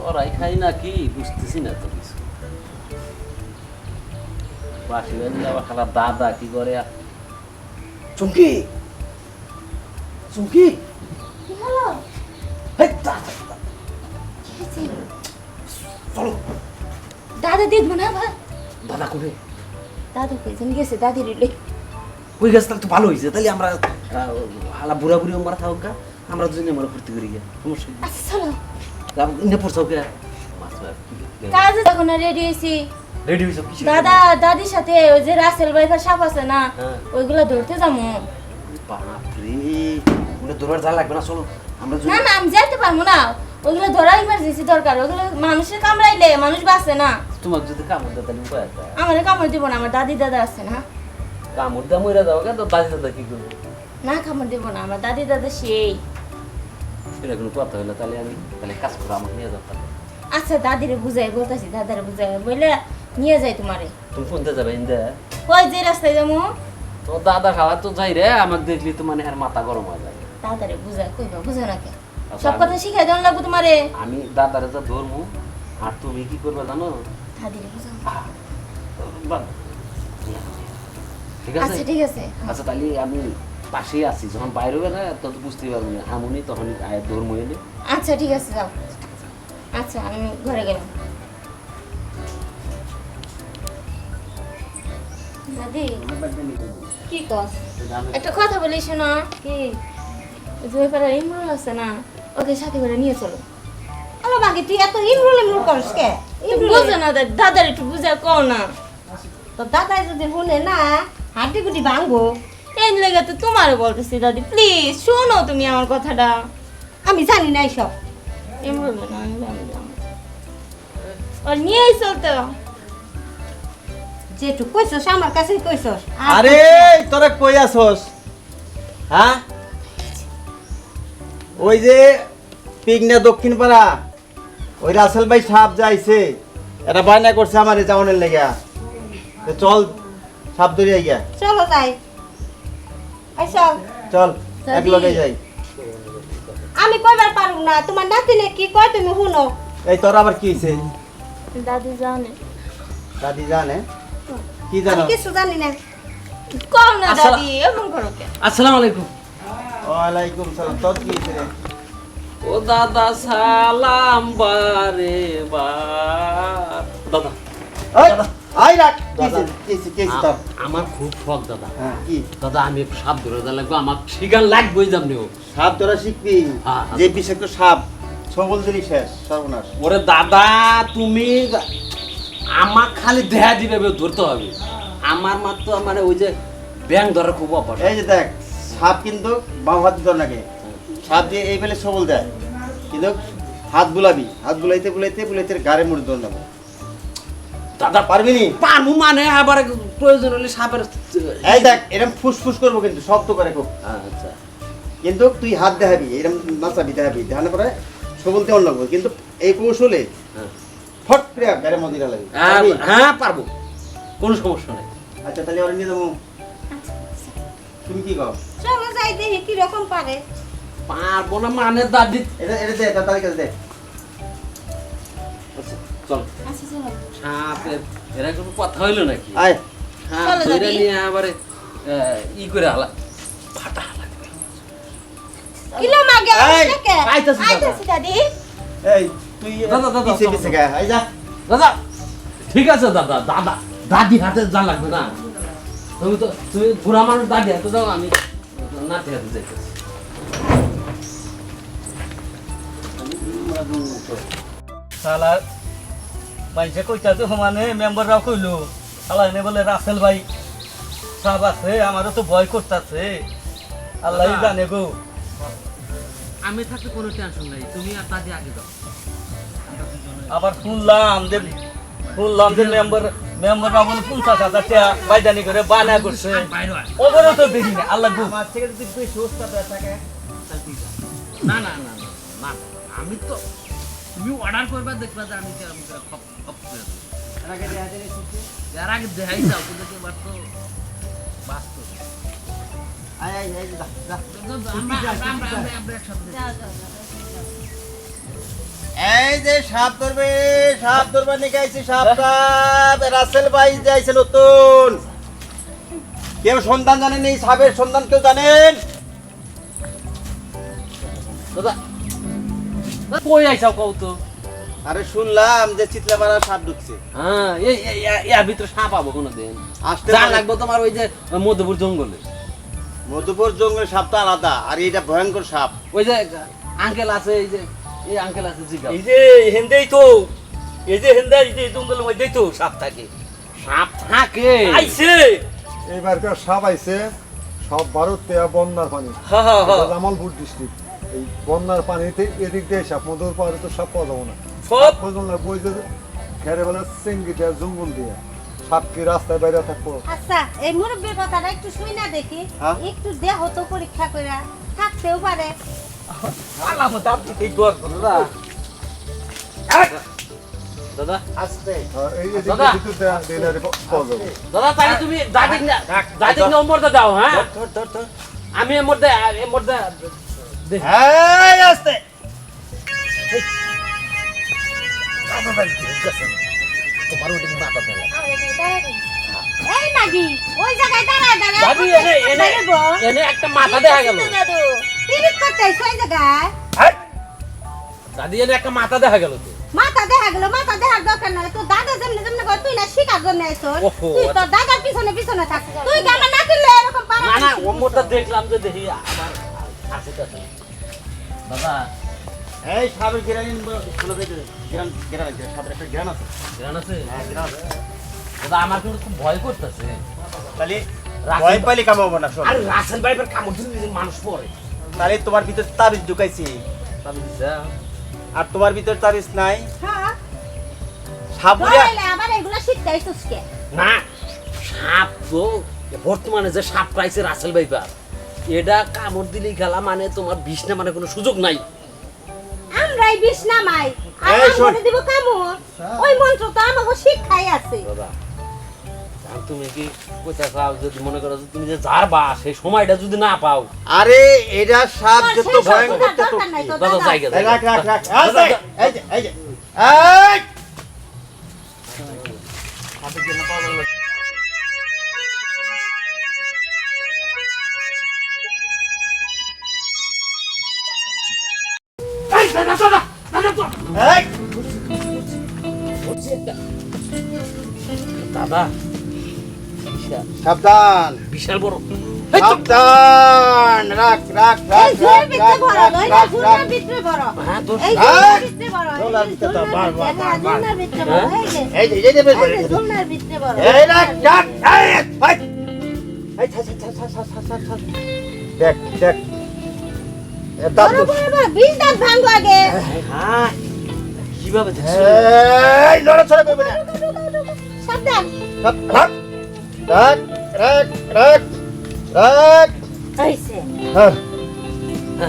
ওরাই খাই না কি? বুঝতেছি না তো কিছু। বাসি আবার খারাপ দাদা কি করে? চুমকি! চুমকি? চলো। দাদা দেখব না আবার দাদা করে দাদা কইছেন গেছে দাদি রিলে ওই গাছ? তাহলে তো ভালো হয়েছে তাহলে আমরা হালা বুড়া বুড়ি আমরা থাকুক আমরা দুজনে আমরা ফুর্তি করি গা সমস্যা ইনে পড়ছাও কে কাজে যখন রেডি হয়েছি রেডি হইছো কি দাদা দাদির সাথে ওই যে রাসেল বাইফার সাপ আছে না। ওইগুলা ধরতে যাব বাপরে ওটা দৌড়ার যা লাগবে না চলো আমরা না না আমি যেতে পারব না ওইগুলো ধরা ইমার্জেন্সি দরকার ওইগুলো মানুষের কামড়াইলে মানুষ বাঁচে না তোমার যদি কামড় দেয় তাহলে উপায় আছে আমার কামড় দিব না আমার দাদি দাদা আছে না কামড় দেয় মরে যাও কেন দাদি দাদা কি করব না কামড় দিব না আমার দাদি দাদা সেই এটা কোনো কথা হইল তাহলে আমি তাহলে কাজ করো আমাকে নিয়ে যাও তাহলে। আচ্ছা দাদিরে বুঝাই বলতেছি দাদারে বুঝাই বলে নিয়ে যাই তোমারে। তুমি কোনতে যাবে ইন্দে? কই যে রাস্তায় যাব? তো দাদা খাওয়া তো যাই রে আমাকে দেখলি তো মানে আর মাথা গরম হয়ে যায়। দাদারে বুঝাই কইবা বুঝো না কে? আচ্ছা, সব কথা শিখাই দেন লাগবো তোমারে। আমি দাদারে যা ধরবো আর তুমি কি করবে জানো? দাদিরে বুঝাও। ঠিক আছে? আচ্ছা ঠিক আছে। আচ্ছা তাহলে আমি পাশেই আছি। যখন বাইরে হবে না তখন তো বুঝতেই পারব না। আমনি তখন আয় ধর্ম এনে আচ্ছা ঠিক আছে যাও। আচ্ছা আমি ঘরে গেলাম। দাদি কি কস? একটা কথা বলি শোনো কি? ওই যে ওই পাড়ার ইমরুল আছে না ওকে সাথে করে নিয়ে চলো। আলো বাকি তুই এত ইমরুল ইমরুল করিস কে? বুঝো না দাদি দাদার একটু বুঝা কও না। তো দাদাই যদি শুনে না হাড্ডি গুটি ভাঙবো। এই লেগে তো তোমারও বলতেছি দাদি। প্লিজ শোনো তুমি আমার কথাটা। আমি জানি না এইসব ইমরুল না আমি জানি না। আর নিয়েই চলতে যেটু কইছস আমার কাছেই কইছস। আরে তোরা কই আসস? হ্যাঁ? ওই যে পিকনা দক্ষিণ পাড়া ওই রাসেল ভাই সাপ যাইছে এটা বায়না করছে আমার লেগা তো চল সাপ ধরিয়া গিয়া চলো যাই। চল চল এক লগে যাই। আমি কইবার পারুম না তোমার নাতিনে কি কয় তুমি শুনো। এই তোর আবার কি হয়েছে দাদি জানে। দাদি জানে? কি আমি জানো? কিছু জানি না। কম না দাদি এমন করো কে আসসালামু আলাইকুম। ওয়ালাইকুম সালাম তোর কি হয়েছে রে? ও দাদা সালাম বারে ওই, দাদা। আই রাখ। আমার খুব শখ দাদা। হ্যাঁ, দাদা আমি সাপ ধরে লাগবে আমার শিকার লাগবেই যাবনি ও। সাপ ধরা শিখবি? হ্যাঁ, যে বিষাক্ত সাপ শেষ সর্বনাশ। ওরে দাদা তুমি আমার খালি দেহা দিবে ধরতে হবে। আমার মাত্র মানে ওই যে ব্যাং ধরে খুব অপার এই যে দেখ সাপ কিন্তু বাম হাত দিতে নাকি সাপ দিয়ে এই বেলে সবল দেয়। কিন্তু হাত বুলাবি হাত বুলাইতে বুলাইতে বুলাইতে গাড়ে মুড়ে ধরে নেব দাদা পারবি নি পারব মানে আবার প্রয়োজন হলে সাপের এই দেখ এরকম ফুসফুস করব কিন্তু শব্দ করে খুব। আচ্ছা। কিন্তু তুই হাত দেখাবি এরকম নাচাবি দেখাবি দেখানোর পরে সবল দিয়ে অন্য করবি। কিন্তু এই কৌশলে হ্যাঁ। ফট করে গাড়ে মদিরা লাগবে। হ্যাঁ, হ্যাঁ পারব। কোনো সমস্যা নেই। আচ্ছা তাহলে ওরা নিয়ে যাব তুমি কি কর চলো যাই দেখি কি রকম পারে। পারব না মানে দাদি। এটা এটা দে তার তালিকা দে। চল। চলো। সাপের এরা কোনো কথা হইল নাকি? আয়। হ্যাঁ চলো ধরে দাদি। নিয়ে আবারে আহ, ই করে হালা ফাটা হালা কিলো মাগে আইতাছি আইতাছি দাদি। এই তুই দাদা, দাদা, পিছে পিছে চলো। আই যা। দাদা ঠিক আছে দাদা দাদা দাদি হাতে যা লাগবে না। তুমি তো তুমি বুড়া মানুষ দাদি হাতে দাও আমি নাতি হাতে যাইতেছি। শালা মাইসে কইতাছে সমানে মেম্বাররাও কইলো শালা এনে বলে রাসেল ভাই। সব আছে আমারও তো ভয় করতেছে। আল্লাহ। জানে গো। আমি থাকতে কোনো টেনশন নাই তুমি আর দাদি আগে দাও আবার শুনলাম যে শুনলাম যে মেম্বার মেম্বাররা বলে পঞ্চাশ হাজার টাকা বাইদানি করে বানা করছে। ওদেরও তো দেখি না আল্লাহ গো। আমার থেকে যদি তুই সুস্থ থাকে না না না না না আমি তো তুমি অর্ডার করবা দেখবা যে আমি আমি খপ খপ করে। এর আগে দেখাই যাও কিন্তু এবার তো বাস্তব আয় আয় আয় যা যা। আমরা আমরা আমরা আমরা একসাথে যাও যাও যাও। এই যে সাপ ধরবে সাপ ধরবে নিয়ে আইছে সাপ সাপ রাসেল ভাই যাইছে নতুন। কেউ সন্ধান জানেন? এই সাপের সন্ধান কেউ জানেন? দাদা কই আইসাও কও তো? আরে শুনলাম যে চিতলাপাড়া সাপ ঢুকছে। হ্যাঁ এই- ভিতরে সাপ পাবো কোনো দিন আসতে যা লাগবে তোমার ওই যে মধ্যপুর জঙ্গলে। মধুপুর জঙ্গলের সাপ তো আলাদা আর এটা ভয়ঙ্কর সাপ। ওই যে আঙ্কেল আছে এই যে এই আঙ্কেল আছে জিগা এই যে হেন্দেই তো এই যে হেন্দা এই যে জঙ্গলের মধ্যেই তো সাপ থাকে। সাপ থাকে? আইছে! এইবারকার সাপ আইছে সব ভারত তেয়া বন্যার পানি। হা হা হা। জামালপুর ডিস্ট্রিক্ট এই বন্যার পানিতে এদিক দিয়ে সাপ মধুর পাহাড়ে তো সাপ পাওয়া যাব না। সব? না বই যে খেরে বেলা চেঙ্গি দেয়া জঙ্গল দিয়ে। সাপ কি রাস্তায় বাইরে থাকব? আচ্ছা এই মুরব্বীর কথাটা একটু শুই না দেখি। হ্যাঁ? একটু দেহ তো পরীক্ষা করে থাকতেও পারে। দোয়ার দাদা। আসতে। তাহলে তুমি না নম্বরটা দাও হ্যাঁ? ধর আমি এর মধ্যে এর মধ্যে আসতে। তোমার ওটা মাথা দেয় একটা মাথা দেখা গেল। দাদি এনে একটা মাথা দেখা গেল তো। মাথা দেখা গেল মাথা দেখার দরকার নয় তোর দাদা যেমনি যেমনি করে তুই না শিকার জন্য আইছস ওহো, তুই তোর দাদার পিছনে পিছনে থাক। তুই কি আমার নাতিলে এরকম পারা না না ওমরটা দেখলাম যে দেখি আবার দাদা এই সাপের গিরানি শুনে দেখে গিরান গিরান আছে একটা গিরান আছে। গ্রান আছে? হ্যাঁ গিরান আছে। দাদা আমার কিন্তু খুব ভয় করতেছে। তাহলে ভয় পাইলে না শোন। আর রাসেল ভাইয়ের কামড় দিলে মানুষ পড়ে তাহলে তোমার ভিতর তাবিজ ঢুকাইছি। তবে দিছে আর তোমার ভিতর তাবিজ নাই। হ্যাঁ। এগুলো শিখতে আইছস কে? না সাপ তো বর্তমানে যে সাপ পাইছে রাসেল ভাইপার এটা কামড় দিলেই খেলা মানে তোমার বিষ না মানে কোনো সুযোগ নাই। আমরাই বিষ নামাই আর। করে দিব কামু ওই মন্ত্র তো আমাকে শিক্ষাই আছে। দাদা তুমি কি চাও যদি মনে করো যে তুমি যে যাবা সেই সময়টা যদি না পাও। আরে এটা সাপ সেই সব ভয়ঙ্কর তোর দাদা জায়গা রাখ রাখ রাখ। এই যে এই যে এই, দাদা সাবধান বিশাল বড় সাবধান রাখ রাখ রাখ ভিতরে বড় হ্যাঁ তো! ভিতরে বার, বার, হ্যাঁ, বার, এই যে এই যে ভিতরে বড় এই এই ভাই এই দেখ দেখ এ দাঁত বড় বড় বড় দাঁত আগে হ্যাঁ কীভাবে দেখছ? এই নড়াচড়া করবে না সাবধান রাখ রাখ রাখ রাখ রাখ রাখ হইছে হ্যাঁ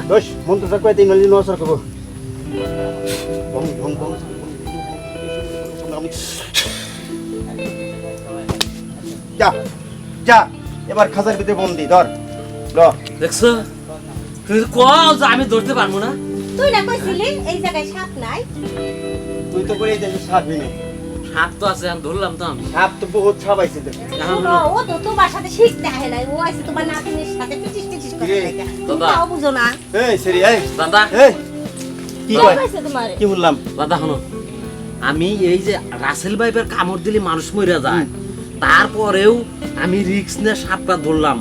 দোষ মন্ত্রটা কয়ে দিন নলি নড়াচড়া করব ভং যা যা এবার খাঁচার ভিতরে বন্দি ধর ল দেখছ? তুমি কও যে আমি ধরতে পারব না? তুই না কইছিলি এই জায়গায় সাপ নাই? তুই তো করে দেখি সাপই নেই হাত তো আছে আমি ধরলাম তো আমি। সাপ তো বহুত সাপ আইছে দেখি ও তো তোমার সাথে শিখতে আহে নাই ও আছে তোমার নাতিনের সাথে পিচিস পিচিস করে? তাও বুঝো না। এই সেরি এই। দাদা। এই কি কে কয়? কি বললাম? দাদা শোনো। আমি এই যে রাসেল ভাইপের কামড় দিলে মানুষ মরে যায় তারপরেও আমি রিক্স নিয়ে সাপটা ধরলাম।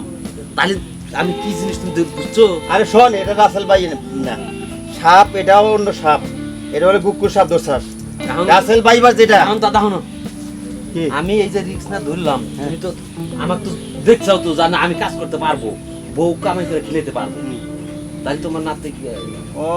তাহলে আমি কি জিনিস তুমি বুঝছ? আরে শোন এটা রাসেল ভাই না। সাপ এটাও অন্য সাপ। এটা হলো কুকুর সাপ এখন রাসেল ভাইবার যেটা। এখন দাদা শোনো আমি এই যে রিক্স না ধরলাম তুমি তো আমার তো দেখছাও তো জানো আমি কাজ করতে পারব। বউ কামাই করে খেলেতে পারব। তাহলে তোমার নাতি কি ও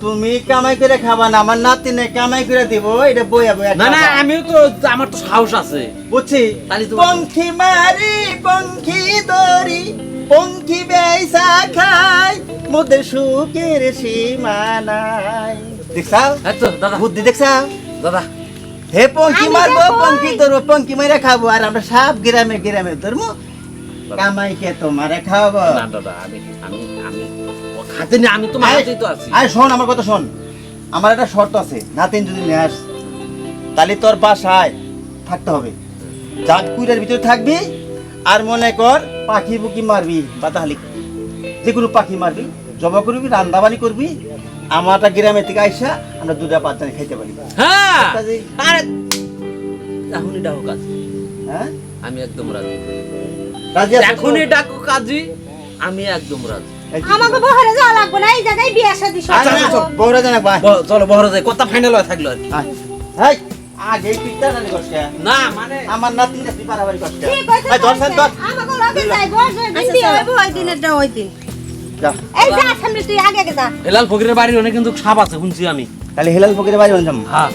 তুমি কামাই করে খাবা না আমার নাতি নে কামাই করে দিব এটা বইয়া বইয়া না না আমিও তো আমার তো সাহস আছে। বুঝছি। তাহলে তো- পঙ্খি মারি পঙ্খি দরি পঙ্খি বেসা খাই মোদের সুখের সীমানাই দেখছাও এই তো। দাদা। বুদ্ধি দেখছাও দাদা। হে পঙ্কি মারবো পঙ্কি ধরবো পঙ্কি মারে খাব আর আমরা সব গ্রামে গ্রামে ধরবো কামাই কে তোমারে খাব না দাদা আমি আমি আমি খাতে নি আমি তো মারাতেই তো আছি। আয় শোন আমার কথা শোন। আমার একটা শর্ত আছে নাতিন যদি নেস তাহলে তোর বাসায় থাকতে হবে। জাতপুরের ভিতরে থাকবি আর মনে কর পাখি বুকি মারবি বা তাহলে যে কোনো পাখি মারবি জবা করবি রান্দাবাড়ি করবি আমারটা গ্রামে থেকে আইসা আমরা দুটা পাঁচ জানি খাইতে পারি। হ্যাঁ! আরে! এখনই ডাকো কাজী। হ্যাঁ? আমি একদম রাজি। রাজি এখনই ডাকো কাজী। আমি একদম রাজি। এই আমাকে বহরে যাওয়া লাগবে না এই জায়গায় বিয়ে শাদি সব। আচ্ছা আচ্ছা চলো বহরে যাই। কথা ফাইনাল হয়ে থাকল আর কি। আগে পিঠটা জানি কষ্ট। না মানে আমার নাতি নাতি বাড়াবাড়ি কষ্ট। ভাই ধরছেন কইছে। আমাকে লগে যাইবো যেদিন বিয়ে হইবো ওই দিনেরটা ওই দিন। এই যা সামনে তুই আগে আগে যা। হেলাল ফকিরের বাড়ির অনেক কিন্তু সাপ আছে শুনছি আমি। তাহলে হেলাল ফকিরে বাড়ি যাম হ্যাঁ।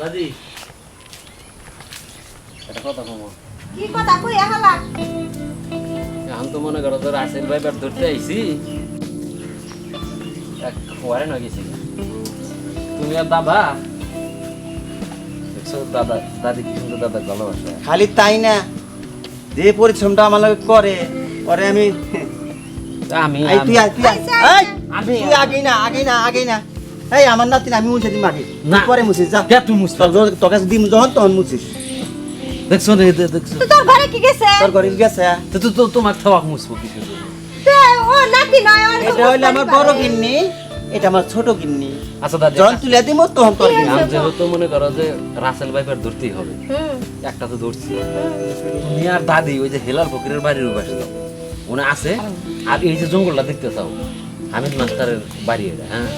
বাজি। একটা কথা কমো কি কথা কই হালা? এখন তো মনে করো তো রাসেল ভাই ব্যাট ধরতে আইছি। এক খোয়ারে না গেছি। তুমি আর দাদা? দাদা দাদি কি সুন্দর দাদা ভালোবাসা। খালি তাই না যে পরিশ্রমটা আমার লগে করে পরে আমি আমি তুই আমি। আগেই না আগেই না আগেই না। এই আমার নাতি আমি মুছে দিম আগে। না। পরে মুছিস যা। কে তুই তোর তোর দিম যখন তখন মুছিস। দেখছ না দেখছ। তো তোর ঘরে কি গেছে? তোর ঘরে গেছে? তো তো তো তোমার মুছবো কিছু। তে, ও নাতি নয় এটা হইল আমার বড়। গিন্নি এটা আমার ছোট গিন্নি। আচ্ছা দাদি যখন তুলে দিব তখন তোর গিন্নি। আমি যেহেতু মনে করো যে রাসেল ভাই ব্যাট ধরতেই হবে হুম। একটা তো ধরছি। তুমি আর দাদি ওই যে হেলাল ফকিরের বাড়ির উপাসে দাও উনি আছে আর এই যে জঙ্গলটা দেখতে চাও হামিদ মাস্টারের বাড়ি এটা হ্যাঁ?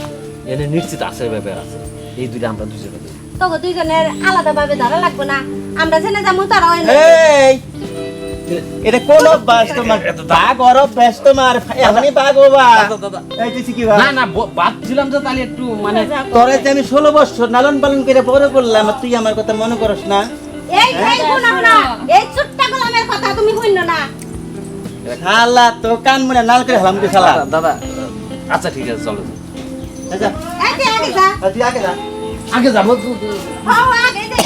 এনে নিশ্চিত আছে ব্যাপার আছে। এই দুইটা আমরা দুজনে তোকে দুইজনের আলাদা ভাবে ধরা লাগবে না। আমরা জেনে যাব তারা এই! এটা কোন অভ্যাস তোমার? বাঘ ওর অভ্যাস তোমার। এখনই বাঘ দাদা। এই তুই কি না না ভাবছিলাম যে তাহলে একটু মানে তোরে যে আমি ষোলো বছর লালন পালন করে বড় করলাম তুই আমার কথা মনে করস না। এই এই শোনো না এই ছোট্ট গোলামের কথা তুমি শুনো না। শালা তো কান মনে নাল করে হলাম তুই শালা। দাদা, আচ্ছা ঠিক আছে চলো। আচ্ছা এই আগে যা। তুই আগে যা। আগে যাব। হ্যাঁ আগে যা